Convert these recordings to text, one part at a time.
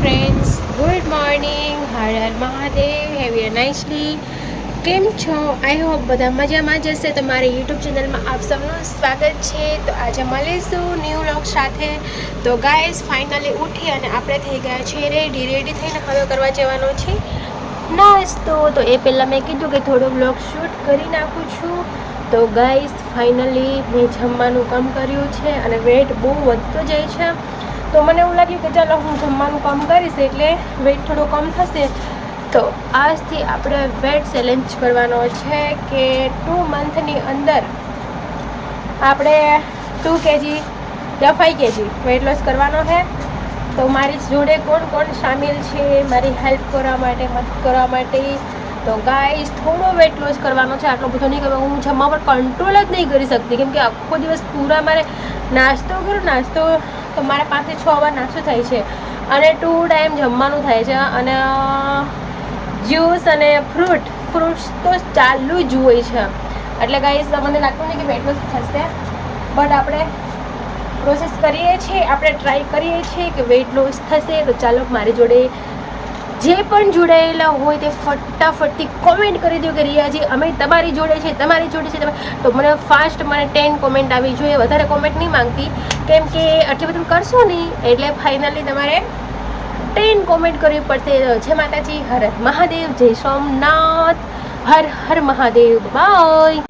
Friends good morning Har Har Mahadev have you nicely કેમ છો? I hope બધા મજામાં જ હશે. તો મારી યુટ્યુબ ચેનલમાં આપ સૌનું સ્વાગત છે. તો આજે મળીશું ન્યૂ લોક સાથે. તો ગાઈઝ ફાઇનલી ઉઠી અને આપણે થઈ ગયા છીએ. રેડી રેડી થઈને હવે કરવા જવાનો છે. નાસ્તો. તો એ પહેલાં મેં કીધું કે થોડો બ્લોગ શૂટ કરી નાખું છું. તો ગાઈઝ ફાઇનલી મેં જમવાનું કામ કર્યું છે અને વેટ બહુ વધતો જાય છે. તો મને એવું લાગ્યું કે ચાલો હું જમવાનું કામ કરીશ એટલે વેટ થોડો કમ થશે. તો આજથી આપણે વેટ ચેલેન્જ કરવાનો છે કે ટુ મંથની અંદર આપણે ટુ કેજી, યા ફાઈવ કેજી વેટ લોસ કરવાનો છે. તો મારી જોડે કોણ કોણ સામેલ છે, મારી હેલ્પ કરવા માટે, મદદ કરવા માટે? તો ગાઈસ થોડો વેટ લોસ કરવાનો છે, આટલો બધો નહીં કરવા હું જમવા પર કંટ્રોલ જ નહીં કરી શકતી, કેમ કે આખો દિવસ પૂરા મારે નાસ્તો કરું, નાસ્તો તો મારે પાંચથી છ વાર નાસ્તો થાય છે. અને ટુ ટાઈમ જમવાનું થાય છે. અને જ્યુસ અને ફ્રૂટ, ફ્રૂટ્સ તો ચાલુ જ હોય છે. એટલે કાંઈ મને લાગતું નહીં કે વેટ લોસ થશે બટ આપણે પ્રોસેસ કરીએ છીએ, આપણે ટ્રાય કરીએ છીએ કે વેટ લોસ થશે તો ચાલો મારી જોડે જે પણ જોડાયેલા હોય તે ફટાફટથી કોમેન્ટ કરી દો કે રિયાજી, અમે તમારી જોડે છે, તમારી જોડે છે તો મને ફાસ્ટ મને ટેન કોમેન્ટ આવી જોઈએ. વધારે કોમેન્ટ નહીં માંગતી. કેમ કે આટલી બધું કરશો નહીં, એટલે ફાઇનલી તમારે ટેન કોમેન્ટ કરવી પડશે. જય માતાજી, હર હર મહાદેવ, જય સોમનાથ, હર હર મહાદેવ બાય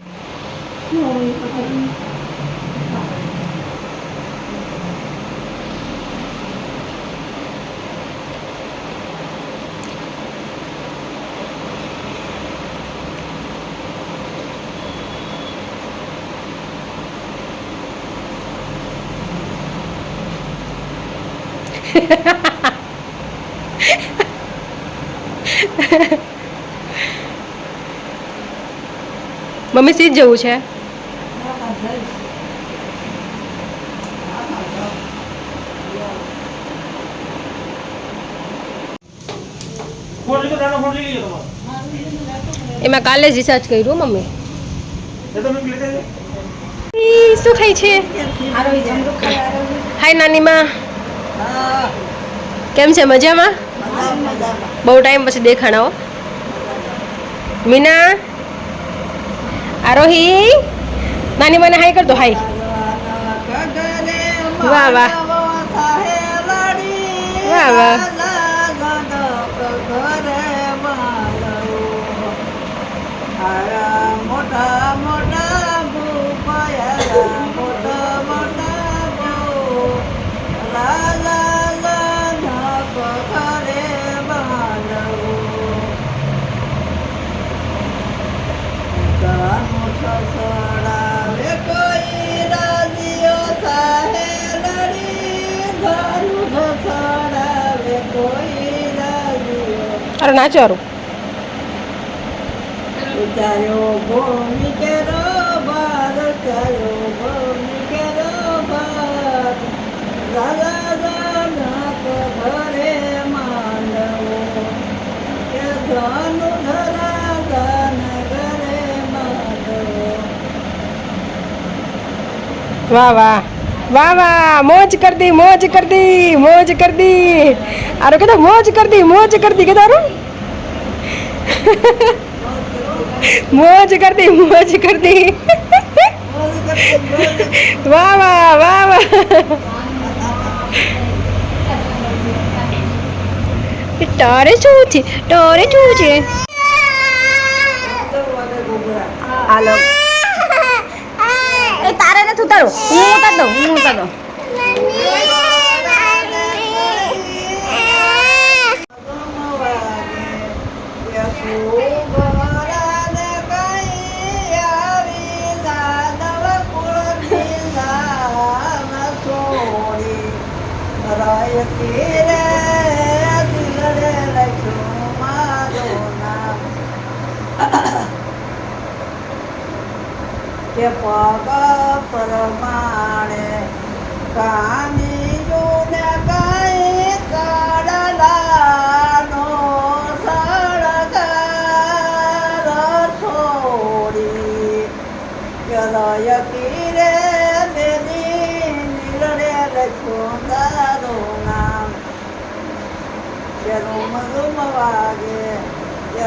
મમ્મી સીધ જવું છે? એમાં કાલે જ રિસર્ચ કર્યું મમ્મી. એ તો મેં લીધે છે ઈ, શું ખાય છે? હાય નાનીમાં. કેમ છે મજામાં? બહુ ટાઈમ પછી દેખાણાઓ મીના? આરોહી? નાની મને હાય કરતો હાય. વાહ, વાહ. વાહ, વાહ. રાજીઓ અરે નાચારું ઉતાર્યો ભૂમિ કેરો બાર ઉતાર્યો ભૂમિ કેરો બાર દાદા દાદા ઘરે માંડવો કે ધનુ ધરા ધન ઘરે માંડવો વાહ વાહ વાહ વાહ મોજ કર દી મોજ કર દી મોજ કર દી આરો કીધો મોજ કરતી મોજ કરતી કે તારું? મોજ કરતી મોજ કરતી. વાહ વાહ વાહ વાહ. તારે શું છે? તારે શું છે? એ તારે નથી ઉતારવું. હું ઉતાર દઉં, હું ઉતાર દઉં. કે પગ પ્રમાણે કાની જોને કાંઈ કાઢલાનો સળગાર છોડી. કે રય તીરે દેદી નીરડે નામ. રૂમ રૂમ વાગે કે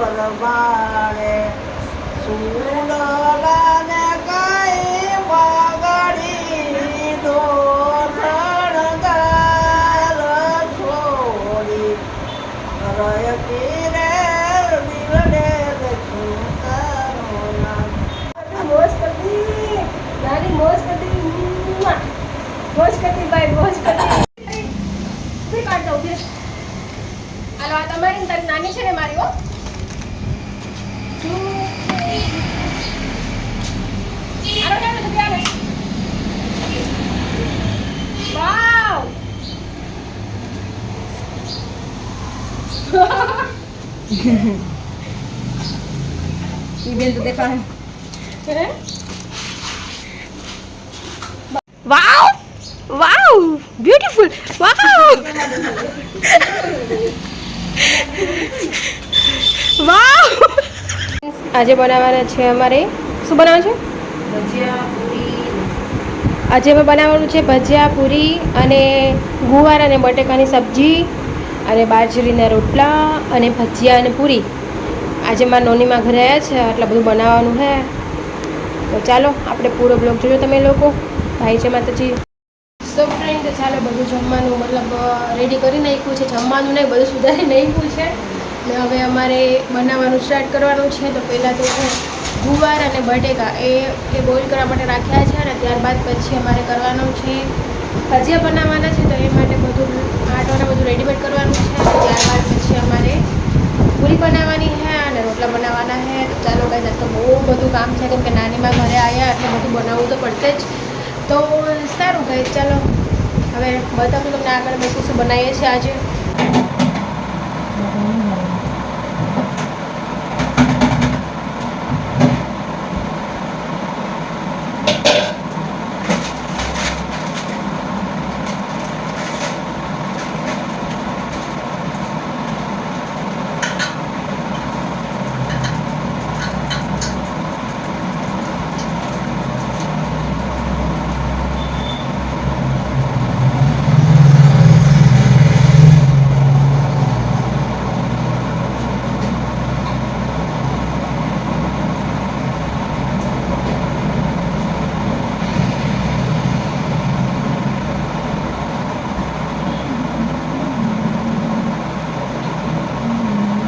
પરમાણે સુડલાને કઈ વાગડી દો શણગાર છોડી રય પીરે દિલડે લખ્યું તારું નામ મોજ કરતી નાની મોજ કરતી મુઆ. મોજ કરતી ભાઈ મોજ કરતી ઊભી કાઢ દો ઊભી રહે. હાલો આ તમારી ને તારી નાની છે ને મારી હો Two, three. હાલો, ચાલો, જલ્દી આવે. વાવ ઈ બેન તો Wow! Wow! Wow wow beautiful wow wow આજે બનાવવાના છે અમારે. શું બનાવવાનું છે? આજે અમે બનાવવાનું છે ભજીયા પૂરી અને ગુવાર અને બટેકાની સબ્જી. અને બાજરીના રોટલા અને ભજીયા અને પૂરી. આજે મારા નોનીમાં ઘરે આવ્યા છે એટલે બધું બનાવવાનું છે તો ચાલો, આપણે પૂરો બ્લોગ જોજો તમે લોકો. ભાઈ છે માતાજી. સો ફ્રેન્ડ ચાલો બધું જમવાનું, મતલબ રેડી કરી નાખ્યું છે. જમવાનું નહીં, બધું સુધારી નાખ્યું છે. ને હવે અમારે બનાવવાનું સ્ટાર્ટ કરવાનું છે. તો પહેલાં તો ગુવાર અને બટેકા એ એ બોઇલ કરવા માટે રાખ્યા છે અને ત્યારબાદ પછી અમારે કરવાનું છે ભજીયા બનાવવાના છે તો એ માટે બધું આટોને બધું રેડીમેડ કરવાનું છે. અને ત્યારબાદ પછી અમારે પૂરી બનાવવાની છે અને રોટલા બનાવવાના છે. તો ચાલો ગાઈઝ તો બહુ બધું કામ છે. કેમ કે નાનીમાં ઘરે આવ્યા એટલે બધું બનાવવું તો પડશે જ. તો સારું ગાઈઝ ચાલો. હવે બતાવું તમને આગળ શું શું બનાવીએ છીએ આજે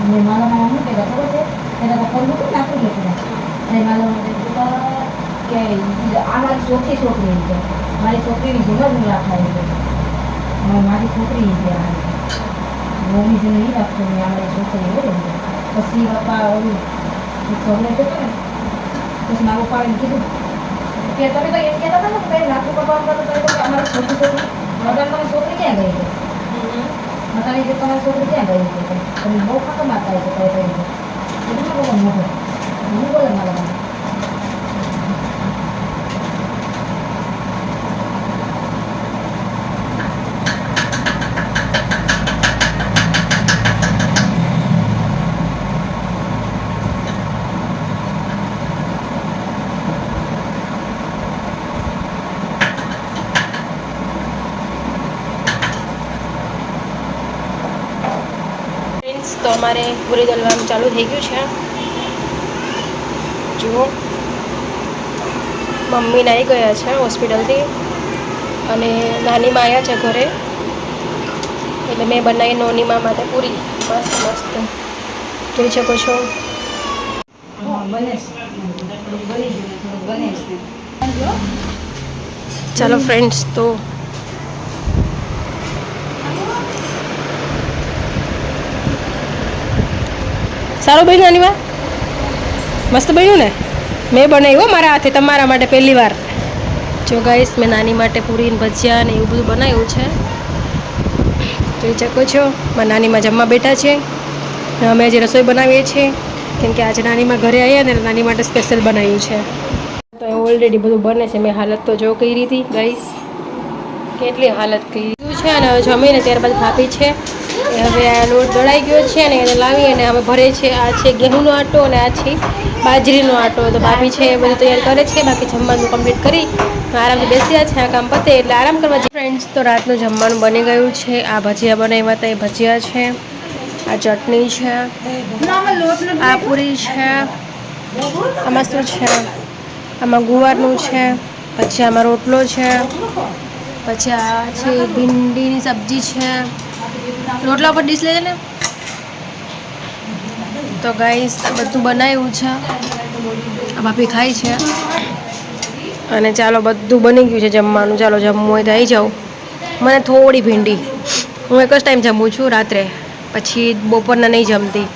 ને મારા મામા શું કહેતા ખબર છે એના પપ્પા મૂકી નાખી દીધું અને મારા મામા કીધું કે આ મારી છોકરી છે. મારી છોકરીની જેમ જ હું રાખવા છે મારી છોકરી છે આ. મમ્મી જેને નહીં રાખતો મેં આ મારી છોકરી હોય પછી પપ્પા ઓલું ઘરને જતો ને પછી મારા પપ્પાએ કીધું કે તમે તો એમ કહેતા હતા ને કે પપ્પા કહેતા અમારી છોકરી છોકરી મગર તમારી છોકરી ક્યાં ગઈ છે? મતાની જે તમારી છોકરી ક્યાં ગઈ છે? તમે બહુ ખતમ માતા છે કઈ કઈ ના બોલો મોઢું તો અમારે પૂરી દલવાનું ચાલુ થઈ ગયું છે. જુઓ. મમ્મી નાહી ગયા છે હોસ્પિટલથી અને નાનીમાં આવ્યા છે ઘરે. એટલે મેં બનાવી નોનીમાં માટે પૂરી. મસ્ત મસ્ત. જોઈ શકો છો. ચાલો ફ્રેન્ડ્સ તો સારું ભાઈ નાનીમાં મસ્ત બન્યું ને? મેં બનાવ્યું મારા હાથે, તમારા માટે પહેલી વાર. જો ગાઈશ મેં નાની માટે પૂરી ભજીયા ને એવું બધું બનાવ્યું છે. જોઈ શકો છો, મારા નાનીમાં જમવા બેઠા છે. અમે આજે રસોઈ બનાવીએ છીએ. કેમ કે આજે નાનીમાં ઘરે આવ્યા ને નાની માટે સ્પેશિયલ બનાવ્યું છે. તો ઓલરેડી બધું બને છે, મેં હાલત તો જો કરી હતી ગાઈશ કેટલી હાલત કરી છે અને જમીને ત્યારબાદ ભાભી છે. હવે આ લોટ દળાઈ ગયો છે અને એને લાવી અને અમે ભરે છે. આ છે ગેહુંનો આટો અને આ છે બાજરીનો આટો. તો ભાભી છે એ બધું તૈયાર કરે છે. બાકી જમવાનું કમ્પ્લીટ કરી આરામથી બેસ્યા છે. આ કામ પતે એટલે આરામ કરવા ફ્રેન્ડ્સ તો રાતનું જમવાનું બની ગયું છે. આ ભજીયા બનાવ્યા હતા. એ ભજીયા છે. આ ચટણી છે. આ પૂરી છે. આમાં શું છે? આમાં ગુવારનું છે. પછી આમાં રોટલો છે. પછી આ છે ભીંડીની સબ્જી છે. રોટલા પર ડીશ લેજે ને તો ગાઈસ બધું બનાવ્યું છે. ભાભી ખાય છે. અને ચાલો બધું બની ગયું છે જમવાનું. ચાલો જમવું હોય તો આવી જાઉં મને થોડી ભીંડી. હું એક જ ટાઈમ જમું છું રાત્રે. પછી બપોરના નહીં જમતી.